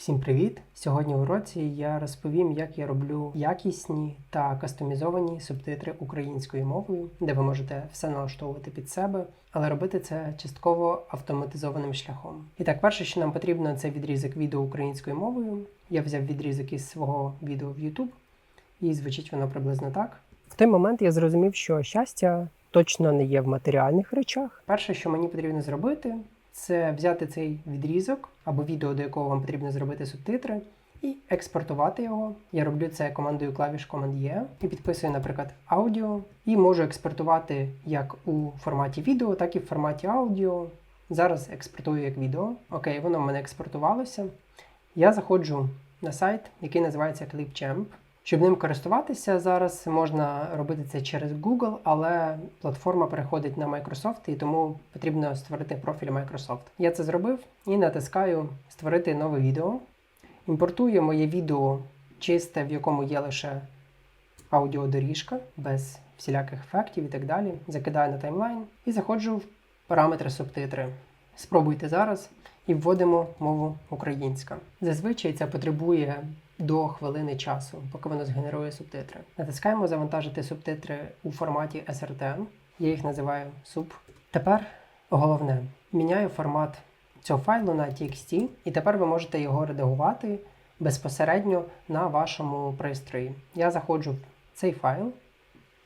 Всім привіт! Сьогодні в уроці я розповім, як я роблю якісні та кастомізовані субтитри українською мовою, де ви можете все налаштовувати під себе, але робити це частково автоматизованим шляхом. І так, перше, що нам потрібно, це відрізок відео українською мовою. Я взяв відрізок із свого відео в YouTube, і звучить воно приблизно так. В той момент я зрозумів, що щастя точно не є в матеріальних речах. Перше, що мені потрібно зробити, це взяти цей відрізок або відео, до якого вам потрібно зробити субтитри, і експортувати його. Я роблю це командою клавіш Command-E і підписую, наприклад, аудіо, і можу експортувати як у форматі відео, так і в форматі аудіо. Зараз експортую як відео. Окей, воно в мене експортувалося. Я заходжу на сайт, який називається Clipchamp. Щоб ним користуватися зараз можна робити це через Google, але платформа переходить на Microsoft і тому потрібно створити профіль Microsoft. Я це зробив і натискаю Створити нове відео. Імпортую моє відео чисте, в якому є лише аудіодоріжка, без всіляких ефектів і так далі. Закидаю на таймлайн і заходжу в параметри субтитри. Спробуйте зараз і вводимо мову українська. Зазвичай це потребує до хвилини часу, поки воно згенерує субтитри. Натискаємо завантажити субтитри у форматі SRT. Я їх називаю суп. Тепер головне, міняю формат цього файлу на TXT, і тепер ви можете його редагувати безпосередньо на вашому пристрої. Я заходжу в цей файл.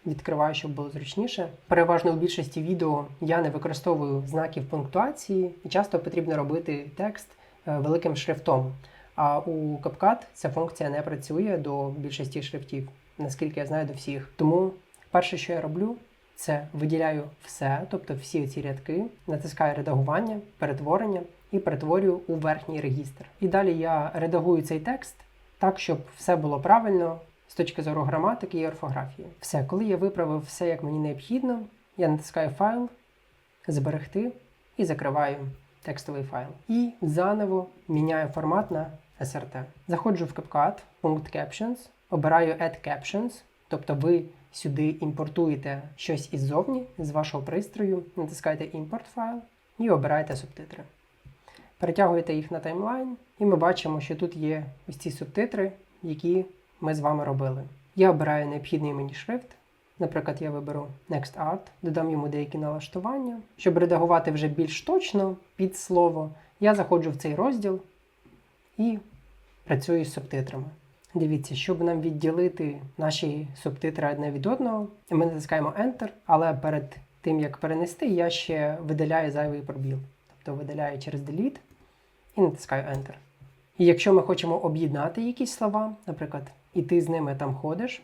Відкриваю, щоб було зручніше. Переважно у більшості відео я не використовую знаків пунктуації, і часто потрібно робити текст е, великим шрифтом. А у CapCut ця функція не працює до більшості шрифтів, наскільки я знаю до всіх. Тому перше, що я роблю, це виділяю все, тобто всі ці рядки, натискаю редагування, перетворення і перетворюю у верхній регістр. І далі я редагую цей текст так, щоб все було правильно з точки зору граматики і орфографії. Все, коли я виправив все, як мені необхідно, я натискаю файл, зберегти і закриваю текстовий файл. І заново міняю формат на SRT. Заходжу в CapCut, пункт Captions, обираю Add Captions, тобто ви сюди імпортуєте щось іззовні з вашого пристрою, натискаєте Import файл і обираєте субтитри. Перетягуєте їх на таймлайн, і ми бачимо, що тут є ось ці субтитри, які ми з вами робили. Я обираю необхідний мені шрифт. Наприклад, я виберу Next Art, додам йому деякі налаштування. Щоб редагувати вже більш точно під слово, я заходжу в цей розділ і працюю з субтитрами. Дивіться, щоб нам відділити наші субтитри одне від одного, ми натискаємо Enter, але перед тим як перенести, я ще видаляю зайвий пробіл. Тобто видаляю через Delete і натискаю Enter. І якщо ми хочемо об'єднати якісь слова, наприклад, і ти з ними там ходиш,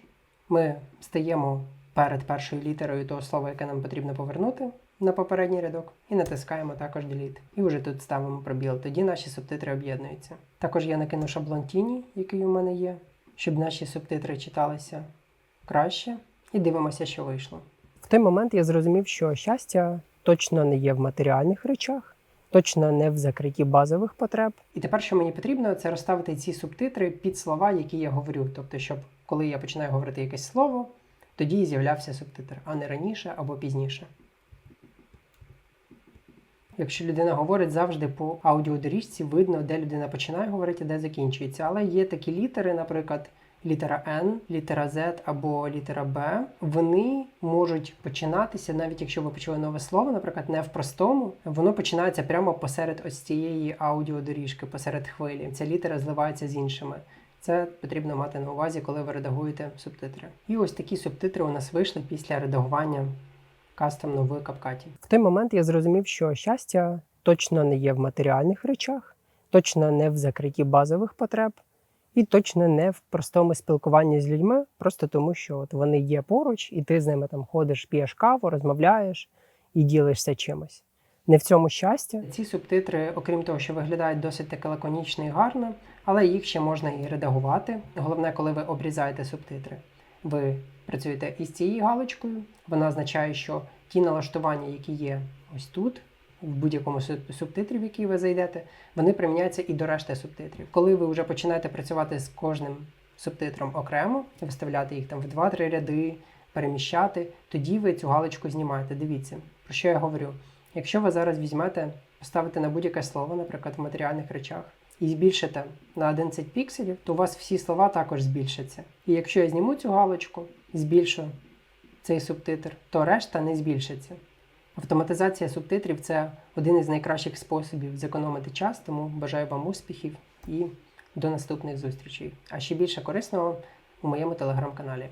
ми стаємо перед першою літерою того слова, яке нам потрібно повернути на попередній рядок, і натискаємо також Delete. І вже тут ставимо пробіл. Тоді наші субтитри об'єднуються. Також я накину шаблон тіні, який у мене є, щоб наші субтитри читалися краще, і дивимося, що вийшло. В той момент я зрозумів, що щастя точно не є в матеріальних речах. Точно не в закритті базових потреб. І тепер, що мені потрібно, це розставити ці субтитри під слова, які я говорю. Тобто, щоб коли я починаю говорити якесь слово, тоді і з'являвся субтитр, а не раніше або пізніше. Якщо людина говорить завжди по аудіодоріжці, видно, де людина починає говорити, де закінчується. Але є такі літери, наприклад, літера N, літера Z або літера B, вони можуть починатися, навіть якщо ви почули нове слово, наприклад, не в простому, воно починається прямо посеред ось цієї аудіодоріжки, посеред хвилі. Ця літера зливається з іншими. Це потрібно мати на увазі, коли ви редагуєте субтитри. І ось такі субтитри у нас вийшли після редагування кастомно в CapCut. В той момент я зрозумів, що щастя точно не є в матеріальних речах, точно не в закритті базових потреб, і точно не в простому спілкуванні з людьми, просто тому, що от вони є поруч, і ти з ними там ходиш, п'єш каву, розмовляєш і ділишся чимось. Не в цьому щастя. Ці субтитри, окрім того, що виглядають досить таки лаконічно і гарно, але їх ще можна і редагувати. Головне, коли ви обрізаєте субтитри. Ви працюєте із цією галочкою. Вона означає, що ті налаштування, які є ось тут, в будь-якому субтитрі, в який ви зайдете, вони приміняються і до решти субтитрів. Коли ви вже починаєте працювати з кожним субтитром окремо, виставляти їх там в 2-3 ряди, переміщати, тоді ви цю галочку знімаєте. Дивіться, про що я говорю. Якщо ви зараз візьмете, поставите на будь-яке слово, наприклад, в матеріальних речах, і збільшите на 11 пікселів, то у вас всі слова також збільшаться. І якщо я зніму цю галочку, збільшу цей субтитр, то решта не збільшиться. Автоматизація субтитрів це один із найкращих способів зекономити час, тому бажаю вам успіхів і до наступних зустрічей. А ще більше корисного у моєму телеграм-каналі.